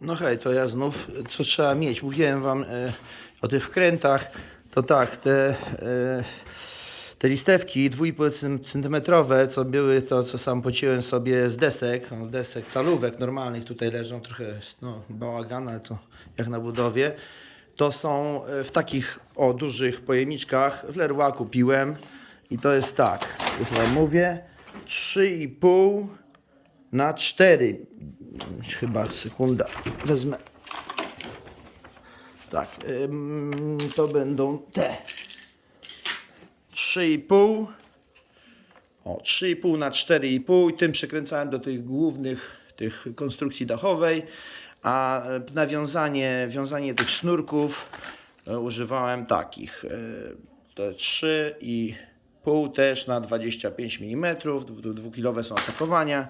No hej, to ja znów, co trzeba mieć? Mówiłem wam e, o tych wkrętach, to tak, te, e, te listewki 2,5 cm, co były to, co sam pociłem sobie z desek, no, desek calówek normalnych, tutaj leżą trochę no, bałagan, ale to jak na budowie, to są e, w takich o dużych pojemniczkach, w Leroy kupiłem i to jest tak, już wam mówię, 3,5 na 4. Chyba sekunda. Wezmę. Tak, to będą te 3,5. O, 3,5 na 4,5 i tym przekręcałem do tych głównych tych konstrukcji dachowej, a nawiązanie, wiązanie tych sznurków e, używałem takich. e, Te 3,5 też na 25 mm, dwukilowe są opakowania.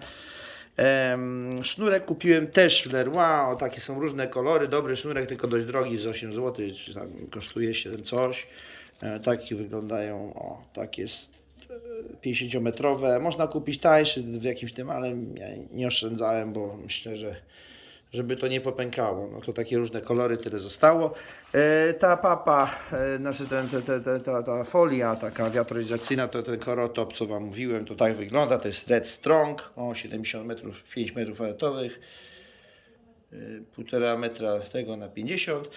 Sznurek kupiłem też w Leroy, takie są różne kolory, dobry sznurek, tylko dość drogi, z 8 zł, tam kosztuje 7 coś. E, Takie wyglądają, o, tak jest 50-metrowe. Można kupić tańszy w jakimś tym, ale ja nie oszczędzałem, bo myślę, że żeby to nie popękało. No to takie różne kolory, tyle zostało. E, ta papa, e, znaczy ten, te, te, te, ta, ta folia taka wiatroizolacyjna, to ten korotop, co Wam mówiłem, to tak wygląda. To jest Red Strong, o 70 metrów, 5 metrów kwadratowych. y, półtora metra tego na 50.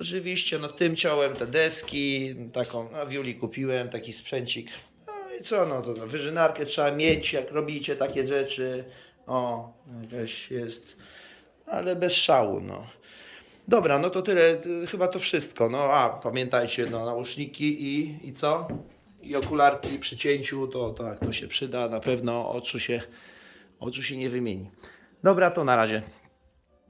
Oczywiście, no tym ciałem te deski, taką, na Wiuli kupiłem taki sprzęcik. No i co, no to no, wyżynarkę trzeba mieć, jak robicie takie rzeczy. O, jakaś jest, ale bez szału, no. Dobra, no to tyle, y, chyba to wszystko. No a pamiętajcie, no nauszniki i, i co? I okularki przy cięciu, to tak, to się przyda, na pewno oczu się, oczu się nie wymieni. Dobra, to na razie.